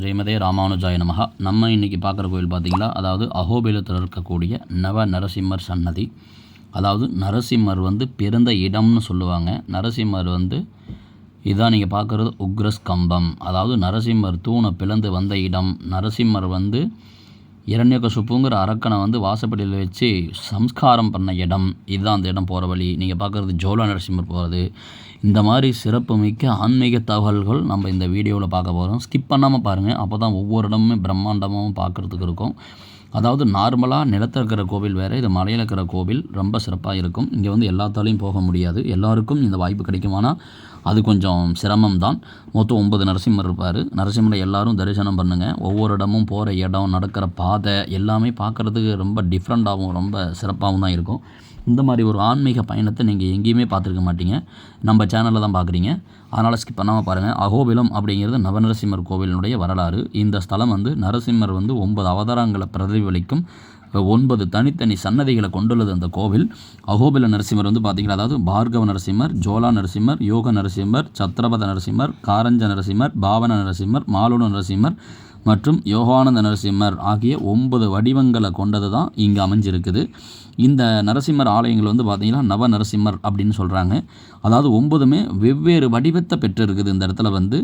ஸ்ரீமதே ராமானுஜாய நமகா நம்ம இன்றைக்கி பார்க்குற கோயில் பார்த்திங்களா? அதாவது அகோபிலத்தில் இருக்கக்கூடிய நவ நரசிம்மர் சன்னதி. அதாவது நரசிம்மர் வந்து பிறந்த இடம்னு சொல்லுவாங்க. நரசிம்மர் வந்து இதான் நீங்கள் பார்க்குறது உக்ரஸ் கம்பம் அதாவது நரசிம்மர் தூணை பிளந்து வந்த இடம். நரசிம்மர் வந்து இரண்யகசுப்புங்கிற அரக்கனை வந்து வாசப்படியில் வச்சு சம்ஸ்காரம் பண்ண இடம். இதுதான் அந்த இடம் போகிற வழி. நீங்கள் பார்க்குறது ஜோலா நரசிம்மர் போகிறது இந்த மாதிரி சிறப்பு மிக்க ஆன்மீக தகவல்கள் நம்ம இந்த வீடியோவில் பார்க்க போகிறோம் ஸ்கிப் பண்ணாமல் பாருங்கள் அப்போ தான் ஒவ்வொரு இடமுமே பிரம்மாண்டமாகவும் பார்க்குறதுக்கு இருக்கும். அதாவது நார்மலாக நிலத்தில் இருக்கிற கோவில் வேறு இது மலையில் இருக்கிற கோவில் ரொம்ப சிறப்பாக இருக்கும். இங்கே வந்து எல்லாத்தாலையும் போக முடியாது. எல்லாருக்கும் இந்த வாய்ப்பு கிடைக்குமானா அது கொஞ்சம் சிரமம் தான் மொத்தம் ஒன்பது நரசிம்மர் இருப்பார். நரசிம்மரை எல்லாரும் தரிசனம் பண்ணுங்கள் ஒவ்வொரு இடமும் போகிற இடம் நடக்கிற பாதை எல்லாமே பார்க்குறதுக்கு ரொம்ப டிஃப்ரெண்ட்டாகவும் ரொம்ப சிறப்பாகவும் தான் இருக்கும். இந்த மாதிரி ஒரு ஆன்மீக பயணத்தை நீங்கள் எங்கேயுமே பார்த்துருக்க மாட்டீங்க. நம்ம சேனலில் தான் பார்க்குறீங்க. அதனால் ஸ்கிப் பண்ணாமல் பாருங்கள் அகோபிலம் அப்படிங்கிறது நவநரசிம்மர் கோவிலினுடைய வரலாறு. இந்த ஸ்தலம் வந்து நரசிம்மர் வந்து ஒன்பது அவதாரங்களை பிரதிபலிக்கும் ஒன்பது தனித்தனி சன்னதிகளை கொண்டுள்ளது அந்த கோவில். அகோபில நரசிம்மர் வந்து பார்த்திங்கன்னா அதாவது பார்கவ நரசிம்மர் ஜோலா நரசிம்மர் யோக நரசிம்மர் சத்ரபத நரசிம்மர் காரஞ்ச நரசிம்மர் பாவன நரசிம்மர் மாலுட நரசிம்மர் மற்றும் யோகானந்த நரசிம்மர் ஆகிய ஒன்பது வடிவங்களை கொண்டது தான் இங்கே அமைஞ்சிருக்குது. இந்த நரசிம்மர் ஆலயங்கள் வந்து பார்த்திங்கன்னா நவ நரசிம்மர் அப்படின்னு சொல்கிறாங்க அதாவது ஒன்பதுமே வெவ்வேறு வடிவத்தை பெற்றிருக்குது இந்த இடத்துல வந்து.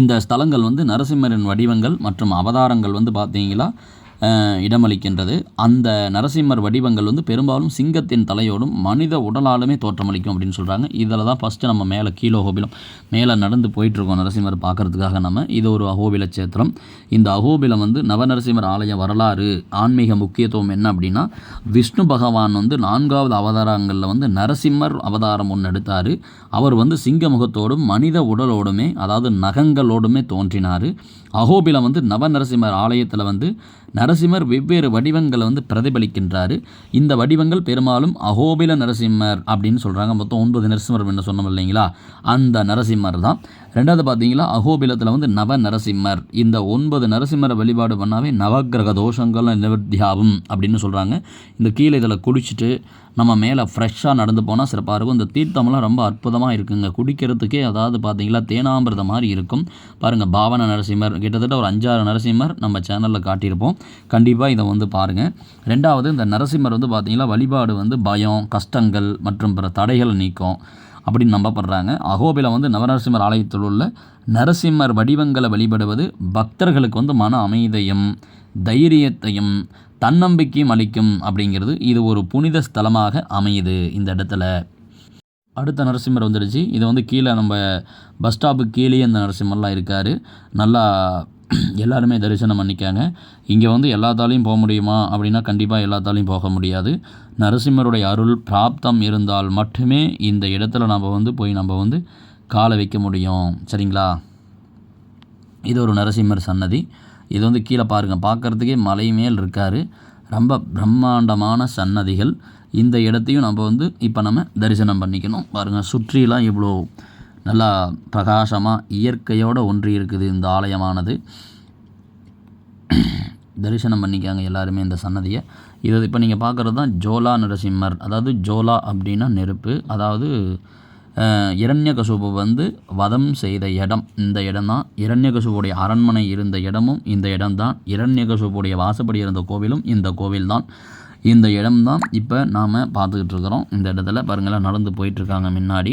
இந்த ஸ்தலங்கள் வந்து நரசிம்மரின் வடிவங்கள் மற்றும் அவதாரங்கள் வந்து பார்த்தீங்களா இடமளிக்கின்றது. அந்த நரசிம்மர் வடிவங்கள் வந்து பெரும்பாலும் சிங்கத்தின் தலையோடும் மனித உடலாலுமே தோற்றமளிக்கும் அப்படின்னு சொல்கிறாங்க இதில் தான் ஃபஸ்ட்டு நம்ம மேலே கீழே ஹோபிலம் மேலே நடந்து போயிட்டுருக்கோம் நரசிம்மர் பார்க்குறதுக்காக நம்ம. இது ஒரு அகோபில சேத்திரம் இந்த அகோபிலம் வந்து நவநரசிம்மர் ஆலய வரலாறு ஆன்மீக முக்கியத்துவம் என்ன அப்படின்னா விஷ்ணு பகவான் வந்து நான்காவது அவதாரங்களில் வந்து நரசிம்மர் அவதாரம் ஒன்று எடுத்தார். அவர் வந்து சிங்க முகத்தோடும் மனித உடலோடுமே அதாவது நகங்களோடுமே தோன்றினார். அகோபிலம் வந்து நவநரசிம்மர் ஆலயத்தில் வந்து நரசிம்மர் வெவ்வேறு வடிவங்களை வந்து பிரதிபலிக்கின்றார். இந்த வடிவங்கள் பெரும்பாலும் அகோபில நரசிம்மர் அப்படின்னு சொல்கிறாங்க மொத்தம் ஒன்பது நரசிம்மர் என்ன சொன்னோம் இல்லைங்களா? அந்த நரசிம்மர் தான். ரெண்டாவது பார்த்தீங்களா? அகோபிலத்தில் வந்து நவ நரசிம்மர். இந்த ஒன்பது நரசிம்மரை வழிபாடு பண்ணாவே நவகிரக தோஷங்கள் நிவர்த்தியாகும் அப்படின்னு சொல்கிறாங்க இந்த கீழே இதில் குடிச்சிட்டு நம்ம மேலே ஃப்ரெஷ்ஷாக நடந்து போனால் சிறப்பாக இருக்கும் இந்த தீர்த்தம்லாம் ரொம்ப அற்புதமாக இருக்குங்க. குடிக்கிறதுக்கே அதாவது பார்த்தீங்களா தேனாமிரதம் மாதிரி இருக்கும். பாருங்கள் பாவன நரசிம்மர் கிட்டத்தட்ட ஒரு அஞ்சாறு நரசிம்மர் நம்ம சேனலில் காட்டியிருப்போம். கண்டிப்பாக இதை வந்து பாருங்கள் ரெண்டாவது இந்த நரசிம்மர் வந்து பார்த்திங்கன்னா வழிபாடு வந்து பயம் கஷ்டங்கள் மற்றும் பிற தடைகளை நீக்கும் அப்படின்னு நம்பப்படுறாங்க. அகோபில வந்து நவநரசிம்மர் ஆலயத்தில் உள்ள நரசிம்மர் வடிவங்களை வழிபடுவது பக்தர்களுக்கு வந்து மன அமைதியும் தைரியத்தையும் தன்னம்பிக்கையும் அளிக்கும் அப்படிங்கிறது இது ஒரு புனித ஸ்தலமாக அமையுது இந்த இடத்துல. அடுத்த நரசிம்மர் வந்துடுச்சு. இது வந்து கீழே நம்ம பஸ் ஸ்டாப்புக்கு கீழேயே அந்த நரசிம்மர்லாம் இருக்கார். நல்லா எல்லாருமே தரிசனம் பண்ணிக்காங்க. இங்கே வந்து எல்லாத்தாலையும் போக முடியுமா அப்படின்னா கண்டிப்பாக எல்லாத்தாலையும் போக முடியாது. நரசிம்மருடைய அருள் பிராப்தம் இருந்தால் மட்டுமே இந்த இடத்துல நம்ம வந்து போய் நம்ம வந்து காலை வைக்க முடியும். சரிங்களா? இது ஒரு நரசிம்மர் சன்னதி. இது வந்து கீழே பாருங்கள் பார்க்குறதுக்கே மலை மேல் இருக்கார். ரொம்ப பிரம்மாண்டமான சன்னதிகள். இந்த இடத்தையும் நம்ம வந்து இப்போ நம்ம தரிசனம் பண்ணிக்கணும். பாருங்கள் சுற்றிலாம் இவ்வளோ நல்லா பிரகாசமாக இயற்கையோடு ஒன்றி இருக்குது இந்த ஆலயமானது. தரிசனம் பண்ணிக்காங்க எல்லாருமே இந்த சன்னதியை. இது இப்போ நீங்கள் பார்க்குறது தான் ஜோலா நரசிம்மர். அதாவது ஜோலா அப்படின்னா நெருப்பு. அதாவது இரண்யகசுபு வந்து வதம் செய்த இடம். இந்த இடம் தான் இரண்யகசுபுடைய அரண்மனை இருந்த இடமும் இந்த இடம்தான் இரண்யகசுபுடைய வாசப்படி இருந்த கோவிலும் இந்த கோவில் தான் இந்த இடம்தான் இப்போ நாம் பார்த்துக்கிட்டு இருக்கிறோம். இந்த இடத்துல பாருங்களேன் நடந்து போயிட்டுருக்காங்க முன்னாடி.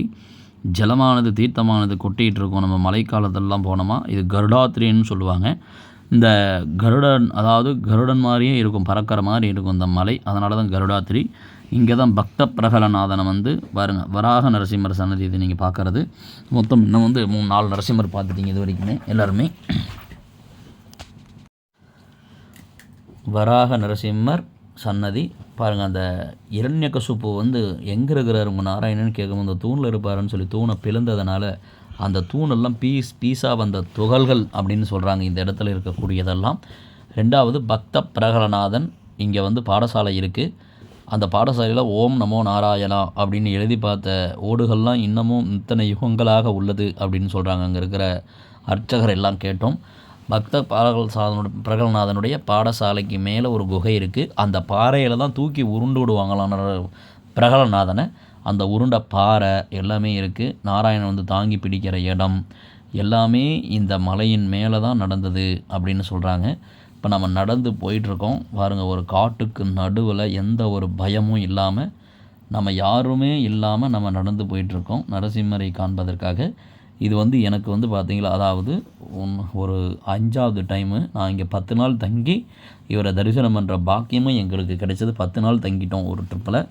ஜலமானது தீர்த்தமானது கொட்டிகிட்டு இருக்கோம் நம்ம மழைக்காலத்திலலாம் போனோமா இது கருடாத்திரின்னு சொல்லுவாங்க. இந்த கருடன் அதாவது கருடன் மாதிரியே இருக்கும் பறக்கிற மாதிரி இருக்கும் இந்த மலை. அதனால தான் கருடாத்திரி. இங்கே தான் பக்த பிரகலநாதனை வந்து பாருங்கள் வராக நரசிம்மர் சன்னதி இது நீங்கள் பார்க்குறது. மொத்தம் இன்னும் வந்து மூணு நாலு நரசிம்மர் பார்த்துட்டீங்க இது வரைக்குமே எல்லாருமே. வராக நரசிம்மர் சன்னதி பாருங்கள் அந்த இரண்யகசுப்பு வந்து எங்கே இருக்கிறார் உங்கள் நாராயணன் கேட்கும் அந்த தூணில் இருப்பாருன்னு சொல்லி தூணை பிளந்ததுனால அந்த தூணெல்லாம் பீஸ் பீஸாக வந்த துகள்கள் அப்படின்னு சொல்கிறாங்க இந்த இடத்துல இருக்கக்கூடியதெல்லாம். ரெண்டாவது பக்த பிரகலநாதன் இங்கே வந்து பாடசாலை இருக்குது அந்த பாடசாலையில் ஓம் நமோ நாராயணா அப்படின்னு எழுதி பார்த்த ஓடுகள்லாம் இன்னமும் இத்தனை யுகங்களாக உள்ளது அப்படின்னு சொல்கிறாங்க அங்கே இருக்கிற அர்ச்சகர் எல்லாம் கேட்டோம். பக்த பாரகல் சாதனோட பிரகல்நாதனுடைய பாடசாலைக்கு மேலே ஒரு குகை இருக்குது அந்த பாறையில் தான் தூக்கி உருண்டு விடுவாங்களாம் பிரகலநாதனை. அந்த உருண்டை பாறை எல்லாமே இருக்குது நாராயணன் வந்து தாங்கி பிடிக்கிற இடம். எல்லாமே இந்த மலையின் மேலே தான் நடந்தது அப்படின்னு சொல்கிறாங்க இப்போ நம்ம நடந்து போயிட்டுருக்கோம். பாருங்கள் ஒரு காட்டுக்கு நடுவில் எந்த ஒரு பயமும் இல்லாமல் நம்ம யாருமே இல்லாமல் நம்ம நடந்து போயிட்டுருக்கோம். நரசிம்மரை காண்பதற்காக. இது வந்து எனக்கு வந்து பார்த்திங்களா அதாவது ஒன்- ஒரு அஞ்சாவது டைமு நான் இங்கே பத்து நாள் தங்கி இவரை தரிசனம் பண்ணுற பாக்கியமும் எங்களுக்கு கிடைச்சது. பத்து நாள் தங்கிட்டோம் ஒரு ட்ரிப்பில்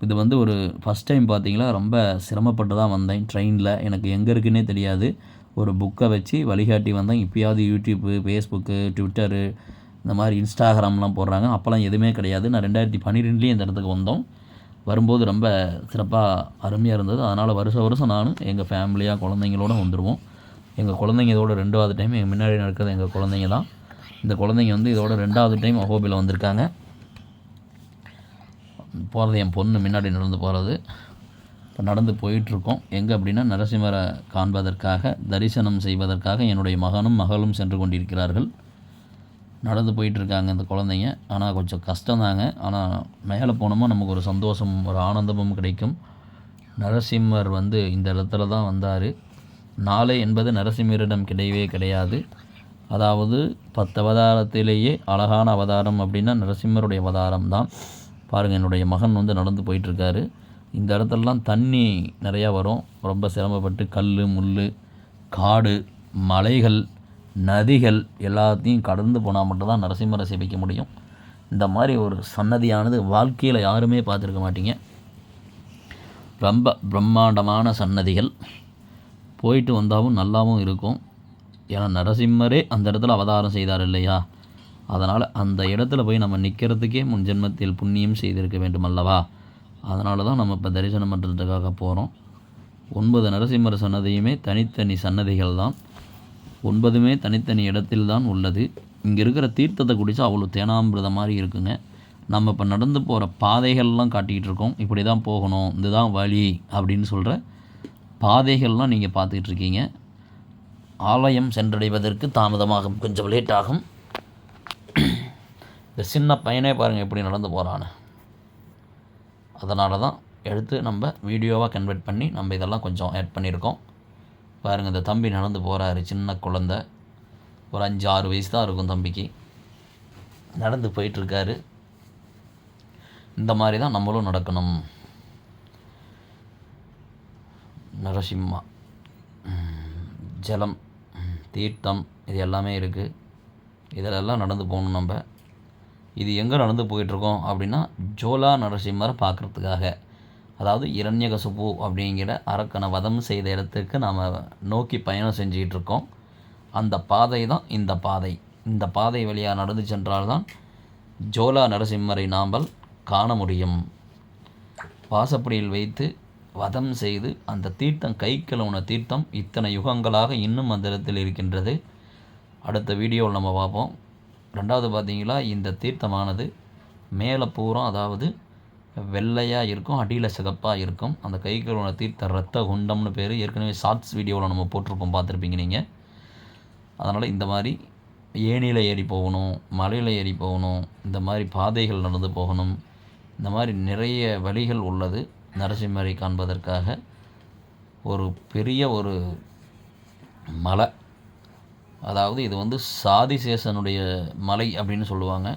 இது வந்து ஒரு ஃபஸ்ட் டைம் பார்த்திங்களா ரொம்ப சிரமப்பட்டு தான் வந்தேன். ட்ரெயினில் எனக்கு எங்கே இருக்குன்னே தெரியாது. ஒரு புக்கை வச்சு வழிகாட்டி வந்தேன். இப்போயாவது யூடியூப்பு ஃபேஸ்புக்கு ட்விட்டரு இந்த மாதிரி இன்ஸ்டாகிராம்லாம் போடுறாங்க. அப்போல்லாம் எதுவுமே கிடையாது. நான் ரெண்டாயிரத்தி பன்னிரெண்டுலேயும் இந்த இடத்துக்கு வந்தோம். வரும்போது ரொம்ப சிறப்பாக அருமையாக இருந்தது. அதனால் வருஷம் வருஷம் நானும் எங்கள் ஃபேமிலியாக குழந்தைங்களோட வந்துடுவோம் எங்கள் குழந்தைங்க இதோட ரெண்டாவது டைம் எங்கள் முன்னாடி நடக்கிறது எங்கள் குழந்தைங்க தான். இந்த குழந்தைங்க வந்து இதோட ரெண்டாவது டைம் அகோபியில் வந்திருக்காங்க. போகிறது என் பொண்ணு முன்னாடி நடந்து போகிறது இப்போ நடந்து போயிட்டுருக்கோம். எங்கே அப்படின்னா நரசிம்மரை காண்பதற்காக தரிசனம் செய்வதற்காக என்னுடைய மகனும் மகளும் சென்று கொண்டிருக்கிறார்கள். நடந்து போயிட்டுருக்காங்க இந்த குழந்தைங்க. ஆனால் கொஞ்சம் கஷ்டம்தாங்க ஆனால் மேலே போனோமா நமக்கு ஒரு சந்தோஷம் ஒரு ஆனந்தமும் கிடைக்கும். நரசிம்மர் வந்து இந்த இடத்துல தான் வந்தார். நாளை என்பது நரசிம்மரிடம் கிடையவே கிடையாது. அதாவது பத்து அவதாரத்திலேயே அழகான அவதாரம் அப்படின்னா நரசிம்மருடைய அவதாரம் தான். பாருங்கள் என்னுடைய மகன் வந்து நடந்து போயிட்டுருக்காரு. இந்த இடத்துலலாம் தண்ணி நிறையா வரும். ரொம்ப சிரமப்பட்டு கல் முள் காடு மலைகள் நதிகள் எல்லாத்தையும் கடந்து போனால் மட்டும்தான் நரசிம்மரை சேமிக்க முடியும். இந்த மாதிரி ஒரு சன்னதியானது வாழ்க்கையில் யாருமே பார்த்துருக்க மாட்டீங்க. ரொம்ப பிரம்மாண்டமான சன்னதிகள். போயிட்டு வந்தாலும் நல்லாவும் இருக்கும். ஏன்னா நரசிம்மரே அந்த இடத்துல அவதாரம் செய்தார் இல்லையா? அதனால் அந்த இடத்துல போய் நம்ம நிற்கிறதுக்கே முன் ஜென்மத்தில் புண்ணியம் செய்திருக்க வேண்டும் அல்லவா அதனால தான் நம்ம இப்போ தரிசனம் பண்ணுறதுக்காக போகிறோம் ஒன்பது நரசிம்மர் சன்னதியுமே தனித்தனி சன்னதிகள் தான். ஒன்பதுமே தனித்தனி இடத்தில் தான் உள்ளது. இங்கே இருக்கிற தீர்த்தத்தை குடித்தா அவ்வளோ தேனாமிரதம் மாதிரி இருக்குங்க. நம்ம இப்போ நடந்து போகிற பாதைகள்லாம் காட்டிக்கிட்டு இருக்கோம். இப்படி தான் போகணும். இதுதான் வழி அப்படின்னு சொல்கிற பாதைகள்லாம் நீங்கள் பார்த்துக்கிட்டு இருக்கீங்க. ஆலயம் சென்றடைவதற்கு தாமதமாகும். கொஞ்சம் லேட் ஆகும். இந்த சின்ன பையனே பாருங்கள் எப்படி நடந்து போகிறான்னு அதனால தான் எடுத்து நம்ம வீடியோவாக கன்வெர்ட் பண்ணி நம்ம இதெல்லாம் கொஞ்சம் ஆட் பண்ணியிருக்கோம். பாருங்கள் இந்த தம்பி நடந்து போகிறாரு சின்ன குழந்த. ஒரு அஞ்சு ஆறு வயசு தான் இருக்கும் தம்பிக்கு. நடந்து போயிட்டுருக்காரு. இந்த மாதிரி தான் நம்மளும் நடக்கணும். நரசிம்மா ஜலம் தீர்த்தம் இது எல்லாமே இருக்குது இதிலெல்லாம் நடந்து போகணும் நம்ம. இது எங்கே நடந்து போயிட்டுருக்கோம் அப்படின்னா ஜோலா நரசிம்மரை பார்க்குறதுக்காக. அதாவது இரண்யகசுப்பு அப்படிங்கிற அரக்கனை வதம் செய்த இடத்துக்கு நாம் நோக்கி பயணம் செஞ்சுக்கிட்டு இருக்கோம் அந்த பாதை தான் இந்த பாதை. இந்த பாதை வழியாக நடந்து சென்றால்தான் ஜோலா நரசிம்மரை நாம்பல் காண முடியும். வாசப்படியில் வைத்து வதம் செய்து அந்த தீர்த்தம் கை கிளவுன தீர்த்தம் இத்தனை யுகங்களாக இன்னும் அந்த இடத்தில் இருக்கின்றது. அடுத்த வீடியோவில் நம்ம பார்ப்போம். ரெண்டாவது பார்த்தீங்களா இந்த தீர்த்தமானது மேலே பூரா அதாவது வெள்ளையாக இருக்கும் அடியில் சிகப்பாக இருக்கும். அந்த கை கழுவின தீர்த்த ரத்த குண்டம்னு பேர். ஏற்கனவே ஷார்ட்ஸ் வீடியோவில் நம்ம போட்டிருப்போம் பார்த்துருப்பீங்க நீங்கள் அதனால் இந்த மாதிரி ஏணியில் ஏறி போகணும் மலையில் ஏறி போகணும் இந்த மாதிரி பாதைகள் நடந்து போகணும். இந்த மாதிரி நிறைய வழிகள் உள்ளது நரசிம்மரை காண்பதற்காக. ஒரு பெரிய ஒரு மலை அதாவது இது வந்து சாதிசேஷனுடைய மலை அப்படின்னு சொல்லுவாங்க.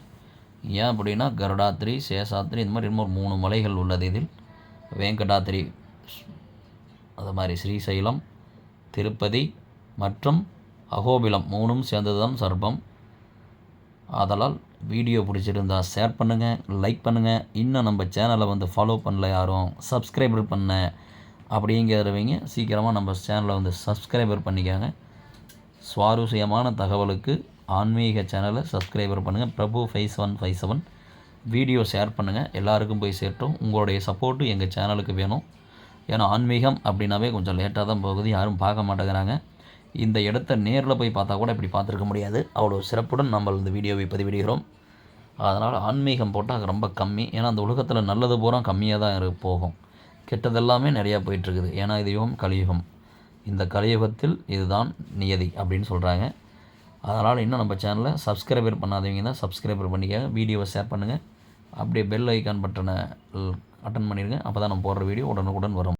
ஏன் அப்படின்னா கருடாத்திரி சேஷாத்திரி இந்த மாதிரி இன்னொரு மூணு மலைகள் உள்ளது இதில். வேங்கடாத்திரி அது மாதிரி ஸ்ரீசைலம் திருப்பதி மற்றும் அகோபிலம் மூணும் சேர்ந்தது தான் சர்ப்பம். ஆதலால் வீடியோ பிடிச்சிருந்தா ஷேர் பண்ணுங்கள் லைக் பண்ணுங்கள் இன்னும் நம்ம சேனலை வந்து ஃபாலோ பண்ணல யாரும் சப்ஸ்கிரைபர் பண்ண அப்படிங்கிறவங்க சீக்கிரமாக நம்ம சேனலை வந்து சப்ஸ்கிரைபர் பண்ணிக்காங்க. சுவாரஸ்யமான தகவலுக்கு ஆன்மீக சேனலை சப்ஸ்கிரைபர் பண்ணுங்கள் Prabhu five seven five seven video share பண்ணுங்கள் எல்லாருக்கும் போய் சேரட்டும். உங்களுடைய சப்போர்ட்டு எங்கள் சேனலுக்கு வேணும். ஏன்னா ஆன்மீகம் அப்படின்னாவே கொஞ்சம் லேட்டாக தான் போகுது. யாரும் பார்க்க மாட்டேங்கிறாங்க. இந்த இடத்த நேரில் போய் பார்த்தா கூட இப்படி பார்த்துருக்க முடியாது. அவ்வளோ சிறப்புடன் நம்ம இந்த வீடியோவை பதிவிடுகிறோம். அதனால் ஆன்மீகம் போட்டால் ரொம்ப கம்மி. ஏன்னா அந்த உலகத்தில் நல்லது பூரா கம்மியாக தான் போகும். கெட்டதெல்லாமே நிறையா போயிட்டுருக்குது ஏன்னா இது யுகம் கலியுகம். இந்த கலியுகத்தில் இதுதான் நியதி அப்படின்னு சொல்கிறாங்க அதனால் இன்னும் நம்ம சேனலை சப்ஸ்கிரைபர் பண்ணாதவங்க தான் சப்ஸ்கிரைபர் பண்ணிக்க வீடியோவை ஷேர் பண்ணுங்கள் அப்படியே பெல் ஐக்கான் பட்டனை அட்டன் பண்ணிடுங்க. அப்போ தான் நம்ம போடுற வீடியோ உடனுக்குடன் வரும்.